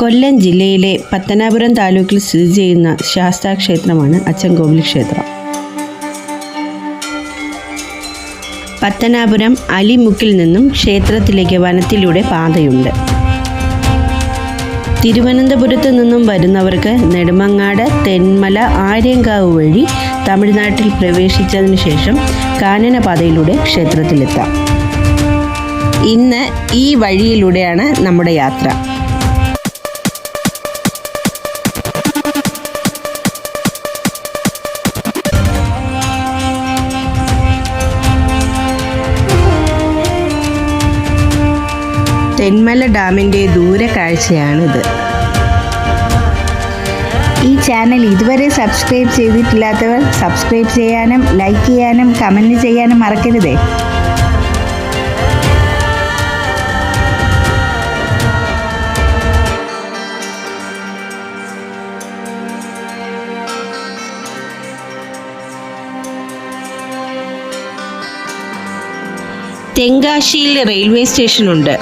കൊല്ലം ജില്ലയിലെ പത്തനാപുരം താലൂക്കിൽ സ്ഥിതി ചെയ്യുന്ന ശാസ്താ ക്ഷേത്രമാണ് അച്ചൻകോവിൽ ക്ഷേത്രം. പത്തനാപുരം അലിമുക്കിൽ നിന്നും ക്ഷേത്രത്തിലേക്ക് വനത്തിലൂടെ പാതയുണ്ട്. തിരുവനന്തപുരത്ത് നിന്നും വരുന്നവർക്ക് നെടുമങ്ങാട് തെന്മല ആര്യങ്കാവ് വഴി തമിഴ്നാട്ടിൽ പ്രവേശിച്ചതിനു ശേഷം കാനനപാതയിലൂടെ ക്ഷേത്രത്തിലെത്താം. ഇന്ന് ഈ വഴിയിലൂടെയാണ് നമ്മുടെ യാത്ര. തെന്മല ഡാമിന്റെ ദൂരക്കാഴ്ചയാണിത്. ഈ ചാനൽ ഇതുവരെ സബ്സ്ക്രൈബ് ചെയ്തിട്ടില്ലാത്തവർ സബ്സ്ക്രൈബ് ചെയ്യാനും ലൈക്ക് ചെയ്യാനും കമന്റ് ചെയ്യാനും മറക്കരുതേ. തെങ്കാശിയിൽ റെയിൽവേ സ്റ്റേഷനുണ്ട്.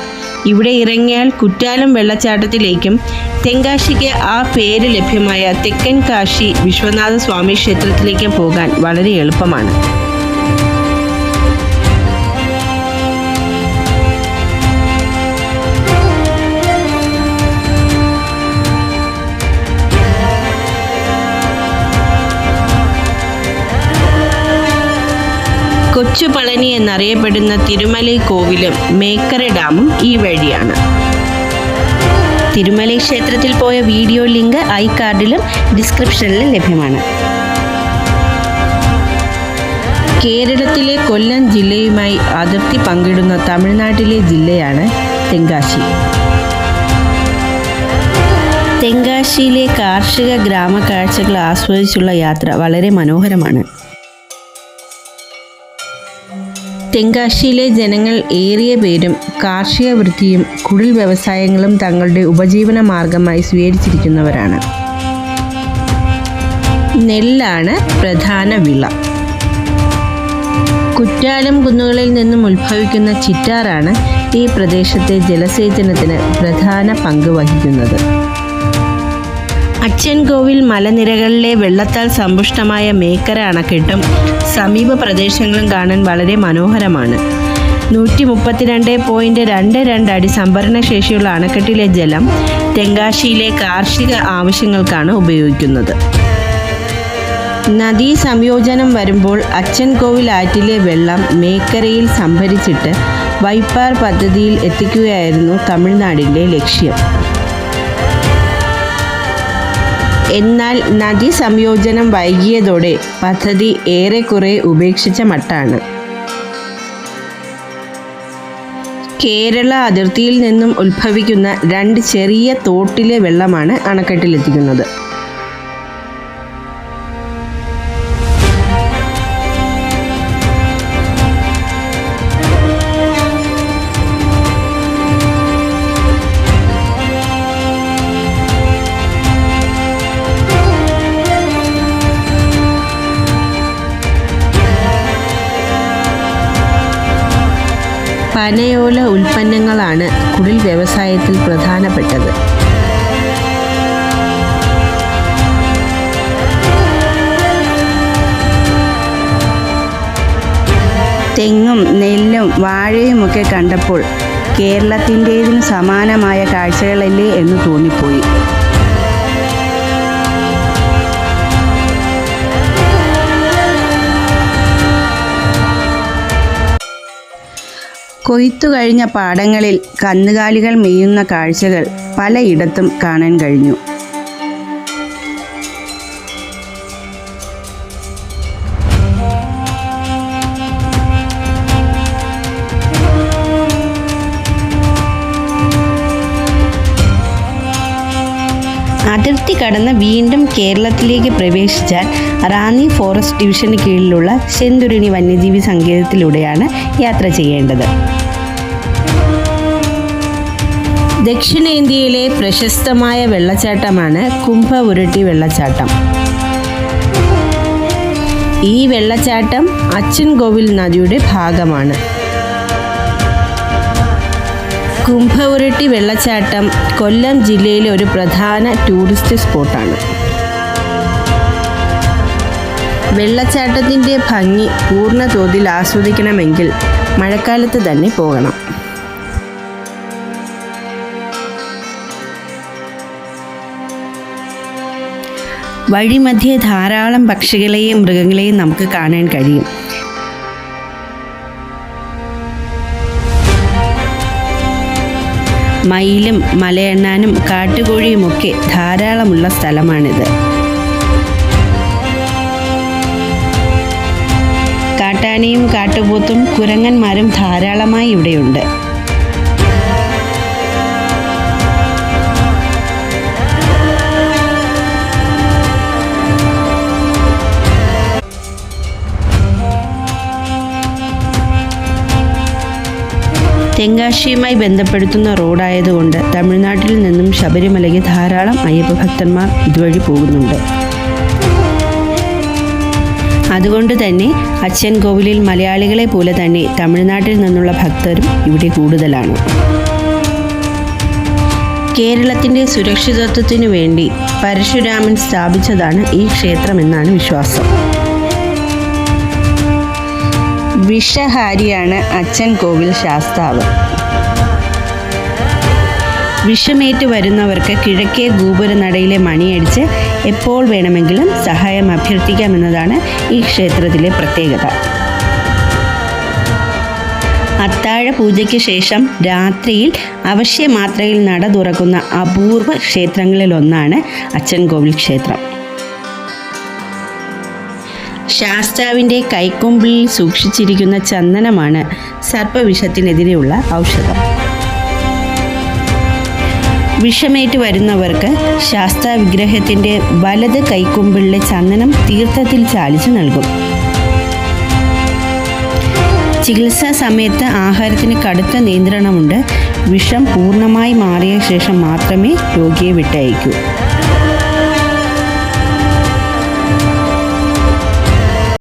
ഇവിടെ ഇറങ്ങിയാൽ കുറ്റാലം വെള്ളച്ചാട്ടത്തിലേക്കും. തെങ്കാശിക്ക് ആ പേര് ലഭ്യമായ തെക്കൻ കാശി വിശ്വനാഥ സ്വാമി ക്ഷേത്രത്തിലേക്കും പോകാൻ വളരെ എളുപ്പമാണ്. കൊച്ചു പളനി എന്നറിയപ്പെടുന്ന തിരുമലൈ കോവിലും മേക്കര ഡാമും ഈ വഴിയാണ്. തിരുമലൈ ക്ഷേത്രത്തിൽ പോയ വീഡിയോ ലിങ്ക് ഐ കാർഡിലും ഡിസ്ക്രിപ്ഷനിലും ലഭ്യമാണ്. കേരളത്തിലെ കൊല്ലം ജില്ലയുമായി അതിർത്തി പങ്കിടുന്ന തമിഴ്നാട്ടിലെ ജില്ലയാണ് തെങ്കാശി. തെങ്കാശിയിലെ കാർഷിക ഗ്രാമ കാഴ്ചകൾ ആസ്വദിച്ചുള്ള യാത്ര വളരെ മനോഹരമാണ്. തെങ്കാശിയിലെ ജനങ്ങൾ ഏറിയ പേരും കാർഷിക വൃത്തിയും കുടിൽ വ്യവസായങ്ങളും തങ്ങളുടെ ഉപജീവന മാർഗമായി സ്വീകരിച്ചിരിക്കുന്നവരാണ്. നെല്ലാണ് പ്രധാന വിള. കുറ്റാലം കുന്നുകളിൽ നിന്നും ഉത്ഭവിക്കുന്ന ചിറ്റാറാണ് ഈ പ്രദേശത്തെ ജലസേചനത്തിന് പ്രധാന പങ്ക് വഹിക്കുന്നത്. അച്ചൻകോവിൽ മലനിരകളിലെ വെള്ളത്താൽ സമ്പുഷ്ടമായ മേക്കര അണക്കെട്ടും സമീപ പ്രദേശങ്ങളും കാണാൻ വളരെ മനോഹരമാണ്. നൂറ്റി മുപ്പത്തിരണ്ട് പോയിന്റ് രണ്ട് രണ്ട് അടി സംഭരണ ശേഷിയുള്ള അണക്കെട്ടിലെ ജലം തെങ്കാശിയിലെ കാർഷിക ആവശ്യങ്ങൾക്കാണ് ഉപയോഗിക്കുന്നത്. നദീ സംയോജനം വരുമ്പോൾ അച്ചൻകോവിൽ ആറ്റിലെ വെള്ളം മേക്കരയിൽ സംഭരിച്ചിട്ട് വൈപ്പാർ പദ്ധതിയിൽ എത്തിക്കുകയായിരുന്നു തമിഴ്നാടിന്റെ ലക്ഷ്യം. എന്നാൽ നദി സംയോജനം വൈകിയതോടെ പദ്ധതി ഏറെക്കുറെ ഉപേക്ഷിച്ച മട്ടാണ്. കേരള അതിർത്തിയിൽ നിന്നും ഉത്ഭവിക്കുന്ന രണ്ട് ചെറിയ തോട്ടിലെ വെള്ളമാണ് അണക്കെട്ടിലെത്തിക്കുന്നത്. പനയോല ഉൽപ്പന്നങ്ങളാണ് കുടിൽ വ്യവസായത്തിൽ പ്രധാനപ്പെട്ടത്. തെങ്ങും നെല്ലും വാഴയുമൊക്കെ കണ്ടപ്പോൾ കേരളത്തിന്റേതിന് സമാനമായ കാഴ്ചകളല്ലേ എന്ന് തോന്നിപ്പോയി. കൊയ്ത്തു കഴിഞ്ഞ പാടങ്ങളിൽ കന്നുകാലികൾ മെയ്യുന്ന കാഴ്ചകൾ പലയിടത്തും കാണാൻ കഴിഞ്ഞു. കടന്ന് വീണ്ടും കേരളത്തിലേക്ക് പ്രവേശിച്ചാൽ റാന്നി ഫോറസ്റ്റ് ഡിവിഷന് കീഴിലുള്ള ചെന്തുരുണി വന്യജീവി സങ്കേതത്തിലൂടെയാണ് യാത്ര ചെയ്യേണ്ടത്. ദക്ഷിണേന്ത്യയിലെ പ്രശസ്തമായ വെള്ളച്ചാട്ടമാണ് കുംഭ ഉരുട്ടി വെള്ളച്ചാട്ടം. ഈ വെള്ളച്ചാട്ടം അച്ചൻകോവിൽ നദിയുടെ ഭാഗമാണ്. കുംഭവുരട്ടി വെള്ളച്ചാട്ടം കൊല്ലം ജില്ലയിലെ ഒരു പ്രധാന ടൂറിസ്റ്റ് സ്പോട്ടാണ്. വെള്ളച്ചാട്ടത്തിന്റെ ഭംഗി പൂർണ തോതിൽ ആസ്വദിക്കണമെങ്കിൽ മഴക്കാലത്ത് തന്നെ പോകണം. വഴിമധ്യേ ധാരാളം പക്ഷികളെയും മൃഗങ്ങളെയും നമുക്ക് കാണാൻ കഴിയും. മയിലും മലയെണ്ണാനും കാട്ടുകോഴിയുമൊക്കെ ധാരാളമുള്ള സ്ഥലമാണിത്. കാട്ടാനയും കാട്ടുപോത്തും കുരങ്ങന്മാരും ധാരാളമായി ഇവിടെയുണ്ട്. തെങ്കാശിയുമായി ബന്ധപ്പെടുത്തുന്ന റോഡായതുകൊണ്ട് തമിഴ്നാട്ടിൽ നിന്നും ശബരിമലയ്ക്ക് ധാരാളം അയ്യപ്പ ഭക്തന്മാർ ഇതുവഴി പോകുന്നുണ്ട്. അതുകൊണ്ട് തന്നെ അച്ഛൻ കോവിലിൽ മലയാളികളെ പോലെ തന്നെ തമിഴ്നാട്ടിൽ നിന്നുള്ള ഭക്തരും ഇവിടെ കൂടുതലാണ്. കേരളത്തിന്റെ സുരക്ഷിതത്വത്തിനു വേണ്ടി പരശുരാമൻ സ്ഥാപിച്ചതാണ് ഈ ക്ഷേത്രമെന്നാണ് വിശ്വാസം. വിഷഹാരിയാണ് അച്ഛൻ കോവിൽ ശാസ്താവ്. വിഷമേറ്റ് വരുന്നവർക്ക് കിഴക്കേ ഗോപുരനടയിലെ മണിയടിച്ച് എപ്പോൾ വേണമെങ്കിലും സഹായം അഭ്യർത്ഥിക്കാമെന്നതാണ് ഈ ക്ഷേത്രത്തിലെ പ്രത്യേകത. അത്താഴ പൂജയ്ക്ക് ശേഷം രാത്രിയിൽ അവശ്യമാത്രയിൽ നട തുറക്കുന്ന അപൂർവ ക്ഷേത്രങ്ങളിലൊന്നാണ് അച്ഛൻകോവിൽ ക്ഷേത്രം. ശാസ്താവിന്റെ കൈക്കൊമ്പിൽ സൂക്ഷിച്ചിരിക്കുന്ന ചന്ദനമാണ് സർപ്പവിഷത്തിനെതിരെയുള്ള ഔഷധം. വിഷമേറ്റ് വരുന്നവർക്ക് ശാസ്താ വിഗ്രഹത്തിന്റെ വലത് കൈക്കൊമ്പിളിലെ ചന്ദനം തീർത്ഥത്തിൽ ചാലിച്ച് നൽകും. ചികിത്സാ സമയത്ത് ആഹാരത്തിന് കടുത്ത നിയന്ത്രണമുണ്ട്. വിഷം പൂർണമായി മാറിയ ശേഷം മാത്രമേ രോഗിയെ വിട്ടയക്കൂ.